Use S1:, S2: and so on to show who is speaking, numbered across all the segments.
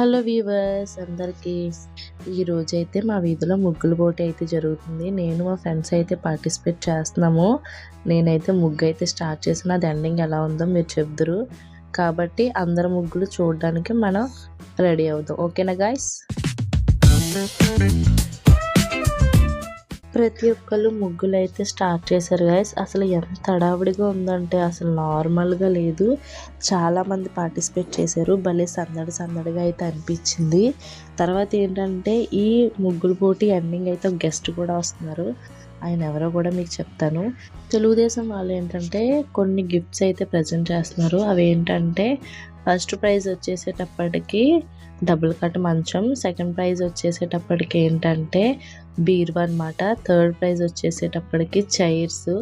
S1: Hello viewers అందరికీ ఈరోజు అయితే మా వీధిలో ముగ్గుల పోటీ అయితే జరుగుతుంది. నేను మా ఫ్రెండ్స్ అయితే పార్టిసిపేట్ చేస్తున్నాము. నేనైతే ముగ్గు అయితే స్టార్ట్ చేసిన అది ఎండింగ్ ఎలా ఉందో మీరు చెప్దురు. కాబట్టి అందరు ముగ్గులు చూడడానికి మనం రెడీ అవుదాం. ఓకేనా గాయస్? ప్రతి ఒక్కళ్ళు ముగ్గులు అయితే స్టార్ట్ చేశారు గాయస్ అసలు ఎంత హడావిడిగా ఉందంటే అసలు నార్మల్గా లేదు. చాలామంది పార్టిసిపేట్ చేశారు. భలే సందడి సందడిగా అయితే అనిపించింది. తర్వాత ఏంటంటే ఈ ముగ్గులు పోటీ ఎండింగ్ అయితే గెస్ట్ కూడా వస్తున్నారు. ఆయన ఎవరో కూడా మీకు చెప్తాను. తెలుగుదేశం వాళ్ళు ఏంటంటే కొన్ని గిఫ్ట్స్ అయితే ప్రజెంట్ చేస్తున్నారు. అవి ఏంటంటే ఫస్ట్ ప్రైజ్ వచ్చేసేటప్పటికి డబుల్ కట్ మంచం. సెకండ్ ప్రైజ్ వచ్చేసేటప్పటికి ఏంటంటే బీరువా అనమాట థర్డ్ ప్రైజ్ వచ్చేసేటప్పటికి చైర్స్.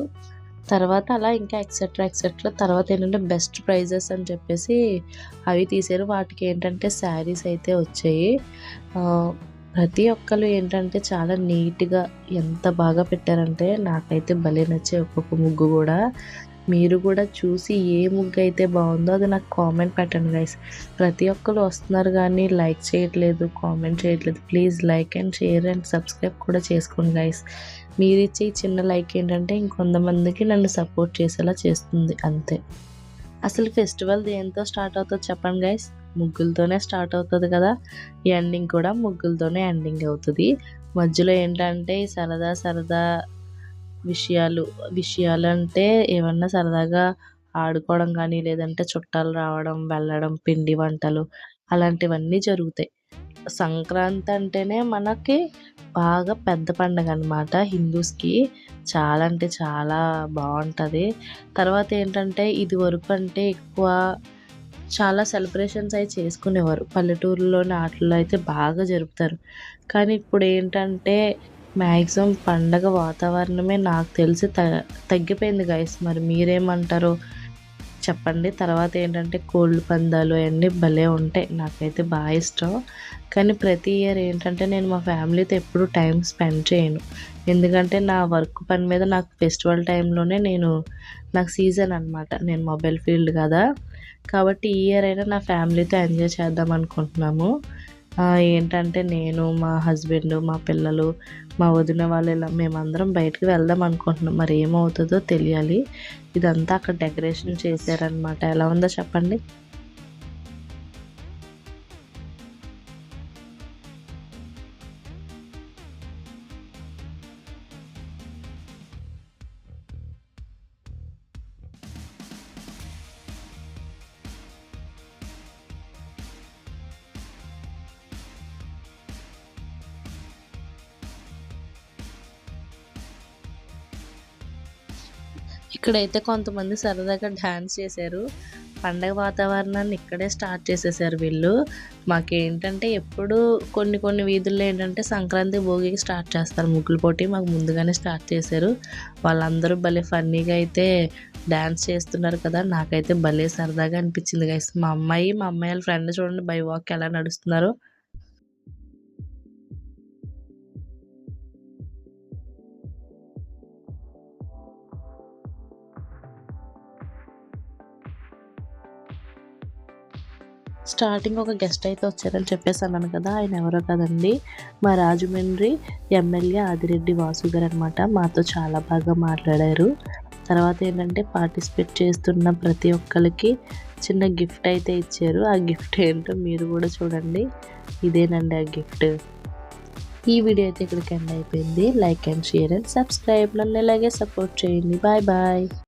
S1: తర్వాత అలా ఇంకా ఎక్సెట్రా ఎక్సెట్రా తర్వాత ఏంటంటే బెస్ట్ ప్రైజెస్ అని చెప్పేసి అవి తీసారు. వాటికి ఏంటంటే శారీస్ అయితే వచ్చాయి. ప్రతి ఒక్కరు ఏంటంటే చాలా నీట్గా ఎంత బాగా పెట్టారంటే నాకైతే భలే నచ్చే ఒక్కొక్క ముగ్గు కూడా. మీరు కూడా చూసి ఏ ముగ్గు అయితే బాగుందో అది నాకు కామెంట్ పెట్టండి గైస్ ప్రతి ఒక్కరు వస్తున్నారు కానీ లైక్ చేయట్లేదు కామెంట్ చేయట్లేదు. Please like and share and subscribe కూడా చేసుకోండి గైస్ మీరు ఇచ్చే చిన్న లైక్ ఏంటంటే ఇంకొంతమందికి నన్ను సపోర్ట్ చేసేలా చేస్తుంది అంతే. అసలు ఫెస్టివల్ దేంతో స్టార్ట్ అవుతుందో చెప్పండి గైస్ ముగ్గులతోనే స్టార్ట్ అవుతుంది కదా. ఎండింగ్ కూడా ముగ్గులతోనే ఎండింగ్ అవుతుంది. మధ్యలో ఏంటంటే సరదా సరదా విషయాలు విషయాలు అంటే ఏమన్నా సరదాగా ఆడుకోవడం కానీ లేదంటే చుట్టాలు రావడం వెళ్ళడం పిండి వంటలు అలాంటివన్నీ జరుగుతాయి. సంక్రాంతి అంటేనే మనకి బాగా పెద్ద పండుగ అనమాట హిందూస్కి చాలా అంటే చాలా బాగుంటుంది. తర్వాత ఏంటంటే ఇది వరకు అంటే ఎక్కువ చాలా సెలబ్రేషన్స్ అవి చేసుకునేవారు. పల్లెటూరులోని ఆటలు అయితే బాగా జరుపుతారు. కానీ ఇప్పుడు ఏంటంటే మ్యాక్సిమం పండగ వాతావరణమే నాకు తెలిసి త తగ్గిపోయింది గైస్ మరి మీరేమంటారో చెప్పండి. తర్వాత ఏంటంటే కోళ్ళు పందాలు అవన్నీ భలే ఉంటాయి. నాకైతే బాగా ఇష్టం. కానీ ప్రతి ఇయర్ ఏంటంటే నేను మా ఫ్యామిలీతో ఎప్పుడు టైం స్పెండ్ చేయను. ఎందుకంటే నా వర్క్ పని మీద నాకు ఫెస్టివల్ టైంలోనే నేను నాకు సీజన్ అనమాట నేను మొబైల్ ఫీల్డ్ కదా. కాబట్టి ఈ ఇయర్ అయినా నా ఫ్యామిలీతో ఎంజాయ్ చేద్దాం అనుకుంటున్నాము. ఏంటంటే నేను మా హస్బెండ్ మా పిల్లలు మా వదిన వాళ్ళు ఇలా మేమందరం బయటకు వెళ్దాం అనుకుంటున్నాం. మరి ఏమవుతుందో తెలియాలి. ఇదంతా అక్కడ డెకరేషన్ చేశారనమాట ఎలా ఉందో చెప్పండి. ఇక్కడైతే కొంతమంది సరదాగా డ్యాన్స్ చేశారు. పండగ వాతావరణాన్ని ఇక్కడే స్టార్ట్ చేసేసారు వీళ్ళు. మాకేంటంటే ఎప్పుడు కొన్ని కొన్ని వీధుల్లో ఏంటంటే సంక్రాంతి భోగికి స్టార్ట్ చేస్తారు. ముగ్గులు పోటీ మాకు ముందుగానే స్టార్ట్ చేశారు. వాళ్ళందరూ భలే ఫన్నీగా అయితే డ్యాన్స్ చేస్తున్నారు కదా. నాకైతే భలే సరదాగా అనిపించింది గైస్ మా అమ్మాయి మా అమ్మాయి వాళ్ళ ఫ్రెండ్ చూడండి బై వాక్ ఎలా నడుస్తున్నారు. స్టార్టింగ్ ఒక గెస్ట్ అయితే వచ్చారని చెప్పేసి అన్నాను కదా ఆయన ఎవరో కదండి. మా రాజమండ్రి ఎమ్మెల్యే ఆదిరెడ్డి వాసు గారు అనమాట మాతో చాలా బాగా మాట్లాడారు. తర్వాత ఏంటంటే పార్టిసిపేట్ చేస్తున్న ప్రతి ఒక్కరికి చిన్న గిఫ్ట్ అయితే ఇచ్చారు. ఆ గిఫ్ట్ ఏంటో మీరు కూడా చూడండి. ఇదేనండి ఆ గిఫ్ట్. ఈ వీడియో అయితే ఇక్కడికి ఎండ్ అయిపోయింది. Like and share and subscribe నన్ను ఇలాగే సపోర్ట్ చేయండి. Bye bye